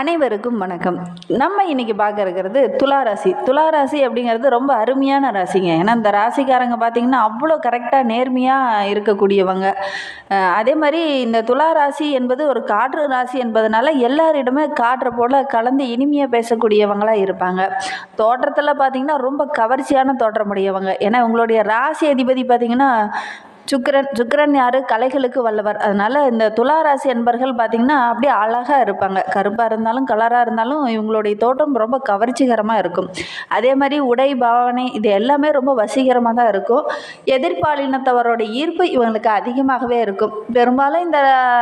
அனைவருக்கும் வணக்கம். நம்ம இன்னைக்கு பார்க்க இருக்கிறது துளாராசி. துளாராசி அப்படிங்கிறது ரொம்ப அருமையான ராசிங்க. ஏன்னா இந்த ராசிக்காரங்க பார்த்தீங்கன்னா அவ்வளோ கரெக்டாக நேர்மையாக இருக்கக்கூடியவங்க. அதே மாதிரி இந்த துளாராசி என்பது ஒரு காற்று ராசி என்பதனால எல்லாரிடமே காற்றை போல் கலந்து இனிமையாக பேசக்கூடியவங்களாக இருப்பாங்க. தோற்றத்தில் பார்த்தீங்கன்னா ரொம்ப கவர்ச்சியான தோற்றமுடையவங்க ஏன்னா உங்களுடைய ராசி அதிபதி பார்த்தீங்கன்னா சுக்கரன் சுக்கரன் யார்? கலைகளுக்கு வல்லவர். அதனால் இந்த துளாராசி அன்பர்கள் பார்த்திங்கன்னா அப்படியே அழகாக இருப்பாங்க. கருப்பாக இருந்தாலும் கலராக இருந்தாலும் இவங்களுடைய தோற்றம் ரொம்ப கவர்ச்சிகரமாக இருக்கும். அதே மாதிரி உடை பாவனை இது எல்லாமே ரொம்ப வசீகரமாக தான் இருக்கும். எதிர்பாலினத்தவரோட ஈர்ப்பு இவங்களுக்கு அதிகமாகவே இருக்கும். பெரும்பாலும் இந்த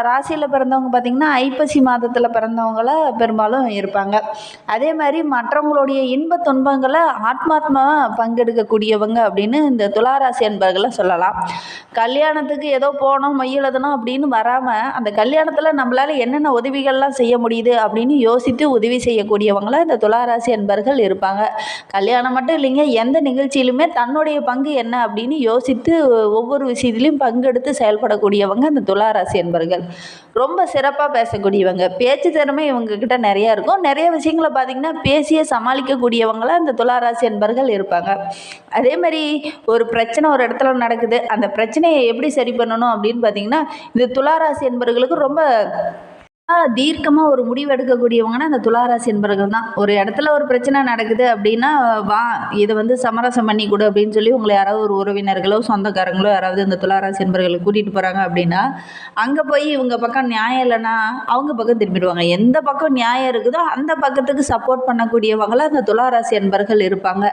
ராசியில் பிறந்தவங்க பார்த்திங்கன்னா ஐப்பசி மாதத்தில் பிறந்தவங்கள பெரும்பாலும் இருப்பாங்க. அதே மாதிரி மற்றவங்களுடைய இன்ப துன்பங்களை ஆத்மாத்மாவாக பங்கெடுக்கக்கூடியவங்க அப்படின்னு இந்த துளாராசி அன்பர்களை சொல்லலாம். கல்யாணத்துக்கு ஏதோ போனோம் மை எழுதணும் அப்படின்னு வராமல் அந்த கல்யாணத்தில் நம்மளால் என்னென்ன உதவிகள்லாம் செய்ய முடியுது அப்படின்னு யோசித்து உதவி செய்யக்கூடியவங்களாக இந்த துளாராசி அன்பர்கள் இருப்பாங்க. கல்யாணம் மட்டும் இல்லைங்க எந்த நிகழ்ச்சியிலுமே தன்னுடைய பங்கு என்ன அப்படின்னு யோசித்து ஒவ்வொரு விஷயத்துலையும் பங்கெடுத்து செயல்படக்கூடியவங்க அந்த துளாராசி அன்பர்கள். ரொம்ப சிறப்பாக பேசக்கூடியவங்க. பேச்சு திறமை இவங்கக்கிட்ட நிறையா இருக்கும். நிறைய விஷயங்களை பார்த்திங்கன்னா பேசியே சமாளிக்கக்கூடியவங்களாக இந்த துளாராசி என்பர்கள் இருப்பாங்க. அதே மாதிரி ஒரு பிரச்சனை ஒரு இடத்துல நடக்குது. அந்த பிரச்சனையை எப்படி சரி பண்ணணும் அப்படின்னு பார்த்தீங்கன்னா இந்த துளாராசி என்பர்களுக்கு ரொம்ப தீர்க்கமாக ஒரு முடிவு எடுக்கக்கூடியவங்கன்னா அந்த துளாராசி என்பவர்கள் தான். ஒரு இடத்துல ஒரு பிரச்சனை நடக்குது அப்படின்னா வா இதை வந்து சமரசம் பண்ணி கொடு அப்படின்னு சொல்லி உங்களை யாராவது ஒரு உறவினர்களோ சொந்தக்காரங்களோ யாராவது இந்த துளாராசி நண்பர்களை கூட்டிகிட்டு போகிறாங்க அப்படின்னா அங்கே போய் இவங்க பக்கம் நியாயம் இல்லைன்னா அவங்க பக்கம் திரும்பிடுவாங்க. எந்த பக்கம் நியாயம் இருக்குதோ அந்த பக்கத்துக்கு சப்போர்ட் பண்ணக்கூடியவங்கள அந்த துளாராசி என்பர்கள் இருப்பாங்க.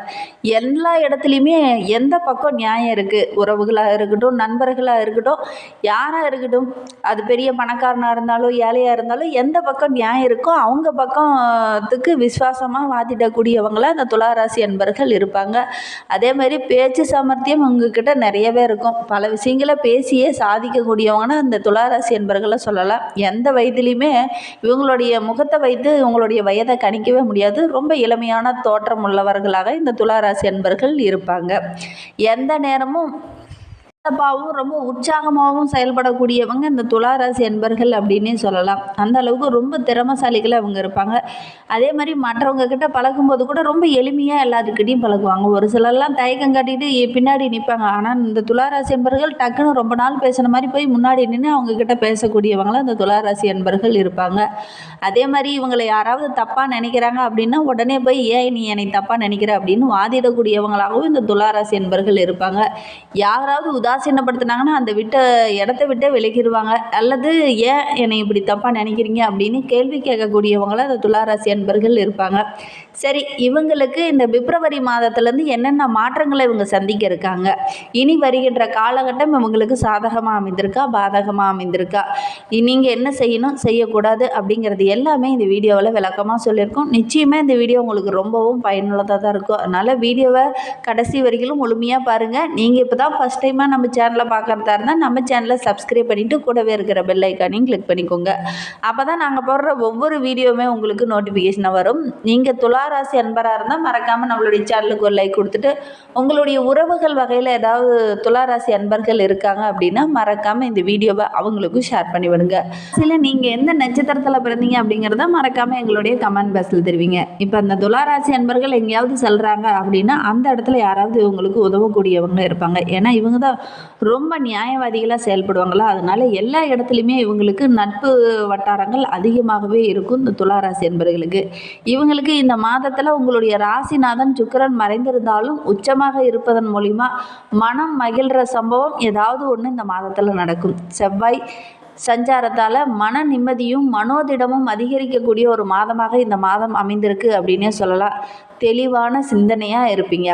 எல்லா இடத்துலையுமே எந்த பக்கம் நியாயம் இருக்குது உறவுகளாக இருக்கட்டும் நண்பர்களாக இருக்கட்டும் யாராக இருக்கட்டும் அது பெரிய பணக்காரனாக இருந்தாலும் ஏழையாக இருந்தாலும் இருந்தாலும் எந்த பக்கம் நியாயம் இருக்கோ அவங்க பக்கத்துக்கு விசுவாசமாக வாதிடக்கூடியவங்கள அந்த துளாராசி அன்பர்கள் இருப்பாங்க. அதே மாதிரி பேச்சு சாமர்த்தியம் உங்ககிட்ட நிறையவே இருக்கும். பல விஷயங்களை பேசியே சாதிக்கக்கூடியவங்கன்னா அந்த துளாராசி என்பர்களை சொல்லலாம். எந்த வயதுலையுமே இவங்களுடைய முகத்தை வைத்து இவங்களுடைய வயதை கணிக்கவே முடியாது. ரொம்ப இளமையான தோற்றம் உள்ளவர்களாக இந்த துளாராசி அன்பர்கள் இருப்பாங்க. எந்த நேரமும் சிறப்பாகவும் ரொம்ப உற்சாகமாகவும் செயல்படக்கூடியவங்க இந்த துளாராசி அன்பர்கள் அப்படின்னே சொல்லலாம். அந்த அளவுக்கு ரொம்ப திறமசாலிகள் அவங்க இருப்பாங்க. அதே மாதிரி மற்றவங்க கிட்ட பழகும்போது கூட ரொம்ப எளிமையாக எல்லாத்துக்கிட்டையும் பழகுவாங்க. ஒரு சிலர்லாம் தயக்கம் காட்டிட்டு பின்னாடி நிற்பாங்க ஆனால் இந்த துளாராசி அன்பர்கள் டக்குன்னு ரொம்ப நாள் பேசுன மாதிரி போய் முன்னாடி நின்று அவங்க கிட்ட பேசக்கூடியவங்களாம் இந்த துளாராசி அன்பர்கள் இருப்பாங்க. அதே மாதிரி இவங்களை யாராவது தப்பாக நினைக்கிறாங்க அப்படின்னா உடனே போய் ஏன் நீ என்னை தப்பாக நினைக்கிற? அப்படின்னு வாதிடக்கூடியவங்களாகவும் இந்த துளாராசி அன்பர்கள் இருப்பாங்க. யாராவது உதாசீனப்படுத்துனாங்கன்னா அந்த விட்ட இடத்த விட்டே விலகிடுவாங்க அல்லது ஏன் என்னை இப்படி தப்பாக நினைக்கிறீங்க அப்படின்னு கேள்வி கேட்கக்கூடியவங்கள அந்த துளாராசி அன்பர்கள் இருப்பாங்க. சரி இவங்களுக்கு இந்த பிப்ரவரி மாதத்துலேருந்து என்னென்ன மாற்றங்களை இவங்க சந்திக்க இருக்காங்க? இனி வருகின்ற காலகட்டம் இவங்களுக்கு சாதகமாக அமைந்திருக்கா? பாதகமாக அமைந்திருக்கா? நீங்கள் என்ன செய்யணும்? செய்யக்கூடாது அப்படிங்கிறது எல்லாமே இந்த வீடியோவில் விளக்கமாக சொல்லியிருக்கோம். நிச்சயமாக இந்த வீடியோ உங்களுக்கு ரொம்பவும் பயனுள்ளதாக தான் இருக்கும். அதனால் வீடியோவை கடைசி வரைக்கும் முழுமையாக பாருங்கள் நீங்கள் இப்போ தான் ஃபஸ்ட் டைமாக நம்ம சேனலை பார்க்குறதா இருந்தால் நம்ம சேனலை சப்ஸ்கிரைப் பண்ணிவிட்டு கூடவே இருக்கிற பெல் ஐக்கானையும் கிளிக் பண்ணிக்கோங்க. அப்போ தான் நாங்கள் போடுற ஒவ்வொரு வீடியோவுமே உங்களுக்கு நோட்டிஃபிகேஷனாக வரும். நீங்கள் துளாராசி அன்பராக இருந்தால் மறக்காமல் நம்மளுடைய சேனலுக்கு ஒரு லைக் கொடுத்துட்டு உங்களுடைய உறவுகள் வகையில் ஏதாவது துளாராசி அன்பர்கள் இருக்காங்க அப்படின்னா மறக்காமல் இந்த வீடியோவை அவங்களுக்கும் ஷேர் பண்ணி விடுங்க. சில நீங்கள் எந்த நட்சத்திரத்தில் பிறந்தீங்க அப்படிங்கிறத மறக்காமல் எங்களுடைய கமெண்ட் பாக்ஸில் தெரிவிங்க. இப்போ அந்த துளாராசி அன்பர்கள் எங்கேயாவது செல்கிறாங்க அப்படின்னா அந்த இடத்துல யாராவது இவங்களுக்கு உதவக்கூடியவங்க இருப்பாங்க. ஏன்னா இவங்க தான் ரொம்ப நியாயவாதிகளாக செயல்படுவாங்களா? அதனால எல்லா இடத்துலையுமே இவங்களுக்கு நட்பு வட்டாரங்கள் அதிகமாகவே இருக்கும் இந்த துளாராசி என்பர்களுக்கு. இவங்களுக்கு இந்த மாதத்தில் உங்களுடைய ராசிநாதன் சுக்கிரன் மறைந்திருந்தாலும் உச்சமாக இருப்பதன் மூலிமா மனம் மகிழ்கிற சம்பவம் ஏதாவது ஒன்று இந்த மாதத்தில் நடக்கும். செவ்வாய் சஞ்சாரத்தால் மன நிம்மதியும் மனோதிடமும் அதிகரிக்கக்கூடிய ஒரு மாதமாக இந்த மாதம் அமைந்திருக்கு அப்படின்னே சொல்லலாம். தெளிவான சிந்தனையாக இருப்பீங்க.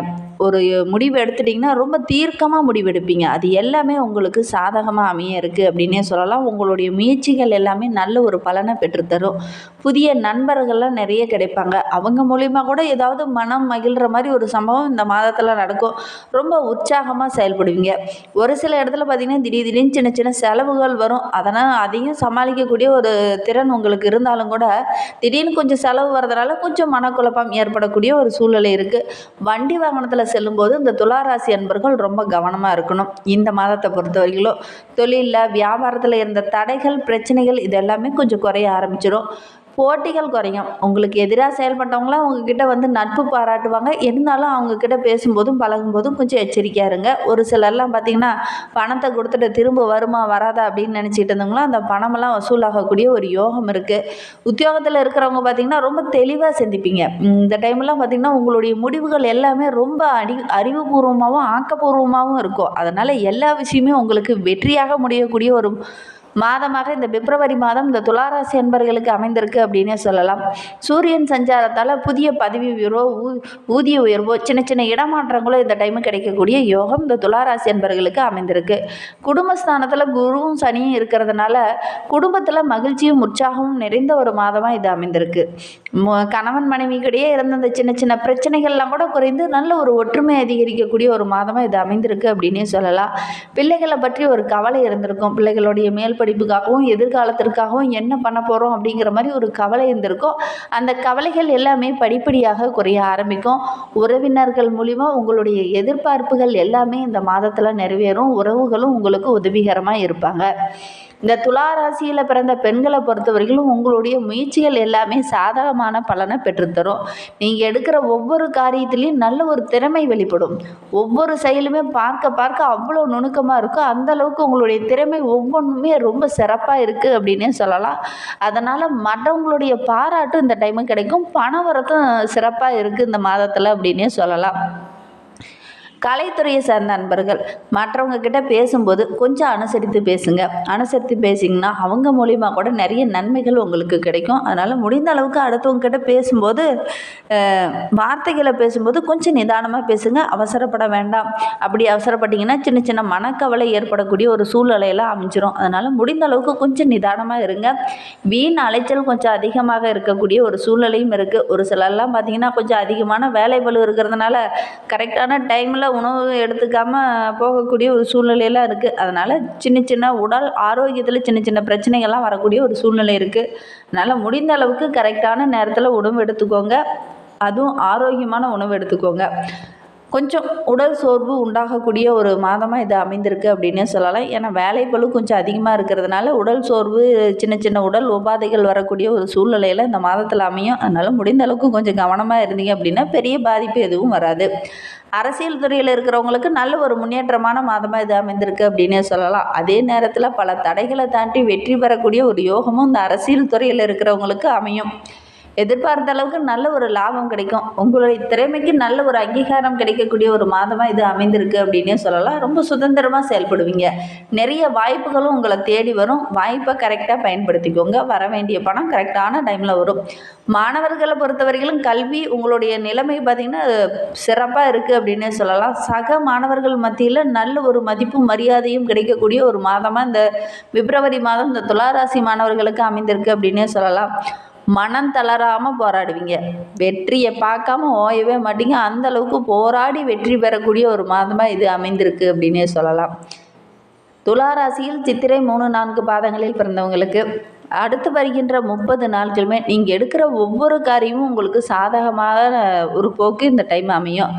ஒரு முடிவு எடுத்துட்டிங்கன்னா ரொம்ப தீர்க்கமாக முடிவெடுப்பீங்க அது எல்லாமே உங்களுக்கு சாதகமாக அமைய இருக்குது அப்படின்னே சொல்லலாம். உங்களுடைய முயற்சிகள் எல்லாமே நல்ல ஒரு பலனை பெற்றுத்தரும் புதிய நண்பர்கள்லாம் நிறைய கிடைப்பாங்க. அவங்க மூலிமா கூட ஏதாவது மனம் மகிழ்கிற மாதிரி ஒரு சம்பவம் இந்த மாதத்தில் நடக்கும். ரொம்ப உற்சாகமாக செயல்படுவீங்க. ஒரு சில இடத்துல பார்த்திங்கன்னா திடீர் திடீர்னு சின்ன சின்ன செலவுகள் வரும். அதனால் அதையும் சமாளிக்கக்கூடிய ஒரு திறன் உங்களுக்கு இருந்தாலும் கூட திடீர்னு கொஞ்சம் செலவு வர்றதுனால கொஞ்சம் மனக்குழப்பம் ஏற்படக்கூடிய ஒரு சூழ்நிலை இருக்குது வண்டி வாகனத்தில் செல்லும்போது இந்த துளாராசி அன்பர்கள் ரொம்ப கவனமாக இருக்கணும். இந்த மாதத்தை பொறுத்த வரைக்கும் தொழிலில் வியாபாரத்தில் இருந்த தடைகள் பிரச்சனைகள் இது எல்லாமே கொஞ்சம் குறைய ஆரம்பிச்சிடும் போட்டிகள் குறையும். உங்களுக்கு எதிராக செயல்பட்டவங்களாம் உங்ககிட்ட வந்து நட்பு பாராட்டுவாங்க. இருந்தாலும் அவங்கக்கிட்ட பேசும்போதும் பழகும்போதும் கொஞ்சம் எச்சரிக்கையாக இருங்க. ஒரு சிலர்லாம் பார்த்தீங்கன்னா பணத்தை கொடுத்துட்டு திரும்ப வருமா வராதா அப்படின்னு நினச்சிட்டு இருந்தவங்களும் அந்த பணமெல்லாம் வசூலாகக்கூடிய ஒரு யோகம் இருக்குது உத்தியோகத்தில் இருக்கிறவங்க பார்த்தீங்கன்னா ரொம்ப தெளிவாக சிந்திப்பீங்க. இந்த டைம்லாம் பார்த்தீங்கன்னா உங்களுடைய முடிவுகள் எல்லாமே ரொம்ப அடி அறிவுபூர்வமாகவும் ஆக்கப்பூர்வமாகவும் இருக்கும். அதனால் எல்லா விஷயமே உங்களுக்கு வெற்றியாக முடியக்கூடிய ஒரு மாதமாக இந்த பிப்ரவரி மாதம் இந்த துளாராசி அன்பர்களுக்கு அமைந்திருக்கு அப்படின்னே சொல்லலாம். சூரியன் சஞ்சாரத்தால் புதிய பதவி உயர்வோ ஊ- ஊதிய உயர்வோ சின்ன சின்ன இடமாற்றங்களோ இந்த டைமு கிடைக்கக்கூடிய யோகம் இந்த துளாராசி அன்பர்களுக்கு அமைந்திருக்கு. குடும்பஸ்தானத்தில் குருவும் சனியும் இருக்கிறதுனால குடும்பத்தில் மகிழ்ச்சியும் உற்சாகமும் நிறைந்த ஒரு மாதமாக இது அமைந்திருக்கு. கணவன் மனைவிக்கிடையே இருந்த அந்த சின்ன சின்ன பிரச்சனைகள்லாம் கூட குறைந்து நல்ல ஒரு ஒற்றுமை அதிகரிக்கக்கூடிய ஒரு மாதமாக இது அமைந்திருக்கு அப்படின்னே சொல்லலாம். பிள்ளைகளை பற்றி ஒரு கவலை இருந்திருக்கும். பிள்ளைகளுடைய மேல் படிப்புக்காகவும் எதிர்காலத்திற்காகவும் என்ன பண்ண போகிறோம் அப்படிங்கிற மாதிரி ஒரு கவலை இருந்திருக்கும் அந்த கவலைகள் எல்லாமே படிப்படியாக குறைய ஆரம்பிக்கும். உறவினர்கள் மூலிமா உங்களுடைய எதிர்பார்ப்புகள் எல்லாமே இந்த மாதத்தில் நிறைவேறும். உறவுகளும் உங்களுக்கு உதவிகரமாக இருப்பாங்க. இந்த துலா ராசியில் பிறந்த பெண்களை பொறுத்தவரையிலும் உங்களுடைய முயற்சிகள் எல்லாமே சாதகமான பலனை பெற்றுத்தரும். நீங்கள் எடுக்கிற ஒவ்வொரு காரியத்திலையும் நல்ல ஒரு திறமை வெளிப்படும். ஒவ்வொரு செயலுமே பார்க்க பார்க்க அவ்வளோ நுணுக்கமாக இருக்கும் அந்த அளவுக்கு உங்களுடைய திறமை ஒவ்வொன்றுமே ரொம்ப சிறப்பாக இருக்குது அப்படின்னே சொல்லலாம். அதனால் மற்றவங்களுடைய பாராட்டும் இந்த டைமு கிடைக்கும். பணவரத்தும் சிறப்பாக இருக்குது இந்த மாதத்தில் அப்படின்னே சொல்லலாம். கலைத்துறையை சார்ந்த நண்பர்கள் மற்றவங்க கிட்ட பேசும்போது கொஞ்சம் அனுசரித்து பேசுங்க. அனுசரித்து பேசிங்கன்னா அவங்க மூலிமா கூட நிறைய நன்மைகள் உங்களுக்கு கிடைக்கும். அதனால் முடிந்த அளவுக்கு அடுத்தவங்க கிட்ட பேசும்போது வார்த்தைகளை பேசும்போது கொஞ்சம் நிதானமாக பேசுங்க. அவசரப்பட வேண்டாம். அப்படி அவசரப்பட்டீங்கன்னா சின்ன சின்ன மனக்கவலை ஏற்படக்கூடிய ஒரு சூழ்நிலையெல்லாம் அமைஞ்சிரும். அதனால் முடிந்த அளவுக்கு கொஞ்சம் நிதானமாக இருங்க. வீண் அலைச்சல் கொஞ்சம் அதிகமாக இருக்கக்கூடிய ஒரு சூழ்நிலையும் இருக்குது ஒரு சிலர்லாம் பார்த்தீங்கன்னா கொஞ்சம் அதிகமான வேலை பளு இருக்கிறதுனால கரெக்டான டைமில் உணவு எடுத்துக்காமல் போகக்கூடிய ஒரு சூழ்நிலையெல்லாம் இருக்குது அதனால் சின்ன சின்ன உடல் ஆரோக்கியத்தில் சின்ன சின்ன பிரச்சனைகள்லாம் வரக்கூடிய ஒரு சூழ்நிலை இருக்குது அதனால் முடிந்த அளவுக்கு கரெக்டான நேரத்தில் உணவு எடுத்துக்கோங்க. அதுவும் ஆரோக்கியமான உணவு எடுத்துக்கோங்க. கொஞ்சம் உடல் சோர்வு உண்டாகக்கூடிய ஒரு மாதமாக இது அமைந்திருக்கு அப்படின்னே சொல்லலாம். ஏன்னா வேலைப்பளு கொஞ்சம் அதிகமாக இருக்கிறதுனால உடல் சோர்வு சின்ன சின்ன உடல் உபாதைகள் வரக்கூடிய ஒரு சூழ்நிலையில் இந்த மாதத்தில் அமையும். அதனால் முடிந்த அளவுக்கு கொஞ்சம் கவனமாக இருந்தீங்க அப்படின்னா பெரிய பாதிப்பு எதுவும் வராது. அரசியல் துறையில் இருக்கிறவங்களுக்கு நல்ல ஒரு முன்னேற்றமான மாதமாக இது அமைந்திருக்கு அப்படின்னே சொல்லலாம். அதே நேரத்தில் பல தடைகளை தாண்டி வெற்றி பெறக்கூடிய ஒரு யோகமும் இந்த அரசியல் துறையில் இருக்கிறவங்களுக்கு அமையும். எதிர்பார்த்த அளவுக்கு நல்ல ஒரு லாபம் கிடைக்கும். உங்களுடைய திறமைக்கு நல்ல ஒரு அங்கீகாரம் கிடைக்கக்கூடிய ஒரு மாதமாக இது அமைந்திருக்கு அப்படின்னே சொல்லலாம். ரொம்ப சுதந்திரமாக செயல்படுவீங்க. நிறைய வாய்ப்புகளும் உங்களை தேடி வரும். வாய்ப்பை கரெக்டாக பயன்படுத்திக்கோங்க. வர வேண்டிய பணம் கரெக்டான டைமில் வரும். மாணவர்களை பொறுத்தவரையிலும் கல்வி உங்களுடைய நிலைமை பார்த்திங்கன்னா சிறப்பாக இருக்குது அப்படின்னே சொல்லலாம். சக மாணவர்கள் மத்தியில் நல்ல ஒரு மதிப்பும் மரியாதையும் கிடைக்கக்கூடிய ஒரு மாதமாக இந்த பிப்ரவரி மாதம் இந்த துளாராசி மாணவர்களுக்கு அமைந்திருக்கு அப்படின்னே சொல்லலாம். மனம் தளராமல் போராடுவீங்க. வெற்றியை பார்க்காம ஓயவே மாட்டீங்க. அந்த அளவுக்கு போராடி வெற்றி பெறக்கூடிய ஒரு மாதமாக இது அமைந்திருக்கு அப்படின்னே சொல்லலாம். துளாராசியில் சித்திரை மூணு நான்கு பாதங்களில் பிறந்தவங்களுக்கு அடுத்து வருகின்ற முப்பது நாட்களுமே நீங்கள் எடுக்கிற ஒவ்வொரு காரியமும் உங்களுக்கு சாதகமான ஒரு போக்கு இந்த டைம் அமையும்.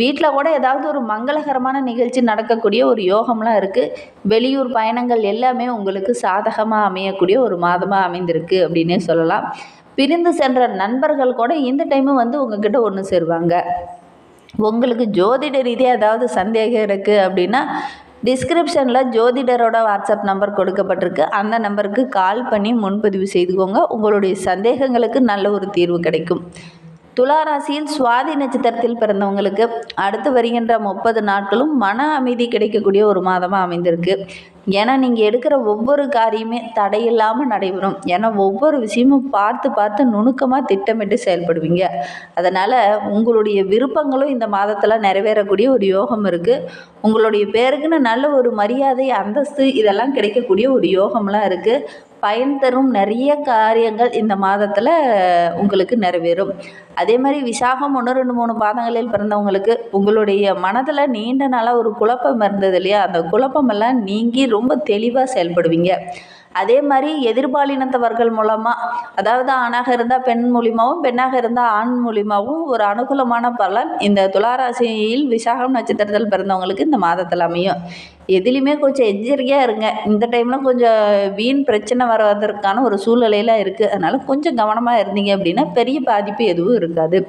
வீட்டில் கூட ஏதாவது ஒரு மங்களகரமான நிகழ்ச்சி நடக்கக்கூடிய ஒரு யோகம்லாம் இருக்குது வெளியூர் பயணங்கள் எல்லாமே உங்களுக்கு சாதகமாக அமையக்கூடிய ஒரு மாதமாக அமைந்திருக்கு அப்படின்னே சொல்லலாம். பிரிந்து சென்ற நண்பர்கள் கூட இந்த டைமும் வந்து உங்ககிட்ட ஒன்று சேருவாங்க. உங்களுக்கு ஜோதிட ரீதியாக ஏதாவது சந்தேகம் இருக்குது அப்படின்னா டிஸ்கிரிப்ஷனில் ஜோதிடரோட வாட்ஸ்அப் நம்பர் கொடுக்கப்பட்டிருக்கு. அந்த நம்பருக்கு கால் பண்ணி முன்பதிவு செய்துக்கோங்க. உங்களுடைய சந்தேகங்களுக்கு நல்ல ஒரு தீர்வு கிடைக்கும். துளாராசியில் சுவாதி நட்சத்திரத்தில் பிறந்தவங்களுக்கு அடுத்து வருகின்ற முப்பது நாட்களும் மன அமைதி கிடைக்கக்கூடிய ஒரு மாதமாக அமைந்திருக்கு. ஏன்னா நீங்கள் எடுக்கிற ஒவ்வொரு காரியமே தடையில்லாமல் நடைபெறும். ஏன்னா ஒவ்வொரு விஷயமும் பார்த்து பார்த்து நுணுக்கமாக திட்டமிட்டு செயல்படுவீங்க. அதனால் உங்களுடைய விருப்பங்களும் இந்த மாதத்தில் நிறைவேறக்கூடிய ஒரு யோகம் இருக்குது உங்களுடைய பேருக்குன்னு நல்ல ஒரு மரியாதை அந்தஸ்து இதெல்லாம் கிடைக்கக்கூடிய ஒரு யோகம்லாம் இருக்குது பயன் தரும் நிறைய காரியங்கள் இந்த மாதத்தில் உங்களுக்கு நிறைவேறும். அதே மாதிரி விசாகம் ஒன்று ரெண்டு மூணு பாதங்களில் பிறந்தவங்களுக்கு உங்களுடைய மனதில் நீண்ட நாளாக ஒரு குழப்பம் இருந்தது இல்லையா? அந்த குழப்பமெல்லாம் நீங்கி ரொம்ப தெளிவாக செயல்படுவீங்க. அதே மாதிரி எதிர்பாலினத்தவர்கள் மூலமாக அதாவது ஆணாக இருந்தால் பெண் மூலியமாகவும் பெண்ணாக இருந்தால் ஆண் மூலியமாகவும் ஒரு அனுகூலமான பலன் இந்த துளாராசியில் விசாகம் நட்சத்திரத்தில் பிறந்தவங்களுக்கு இந்த மாதத்தில் அமையும். எதுலேயுமே கொஞ்சம் எச்சரிக்கையாக இருங்க. இந்த டைமில் கொஞ்சம் வீண் பிரச்சனை வர்றதற்கான ஒரு சூழ்நிலையெல்லாம் இருக்குது அதனால் கொஞ்சம் கவனமாக இருந்தீங்க அப்படின்னா பெரிய பாதிப்பு எதுவும் இருக்காது.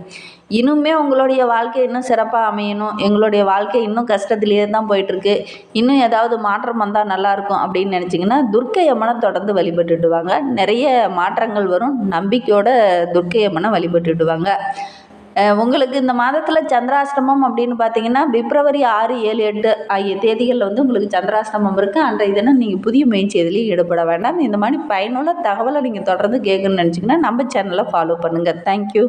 இன்னுமே உங்களுடைய வாழ்க்கை இன்னும் சிறப்பாக அமையணும். எங்களுடைய வாழ்க்கை இன்னும் கஷ்டத்துலேயே தான் போயிட்டுருக்கு. இன்னும் ஏதாவது மாற்றம் வந்தால் நல்லாயிருக்கும் அப்படின்னு நினச்சிங்கன்னா துர்க்கை அம்மனை தொடர்ந்து வழிபட்டுட்டு வாங்க. நிறைய மாற்றங்கள் வரும். நம்பிக்கையோட துர்க்கை அம்மனை வழிபட்டுட்டு வாங்க. உங்களுக்கு இந்த மாதத்தில் சந்திராஷ்டமம் அப்படின்னு பார்த்தீங்கன்னா பிப்ரவரி ஆறு ஏழு எட்டு ஆகிய தேதிகளில் வந்து உங்களுக்கு சந்திராஷ்டமம் இருக்குது அன்றைய தினம் நீங்கள் புதிய முயற்சி எதுலேயும் ஈடுபட வேண்டாம். இந்த மாதிரி பயனுள்ள தகவலை நீங்கள் தொடர்ந்து கேட்கணும்னு நினச்சிங்கன்னா நம்ம சேனலை ஃபாலோ பண்ணுங்கள் தேங்க்யூ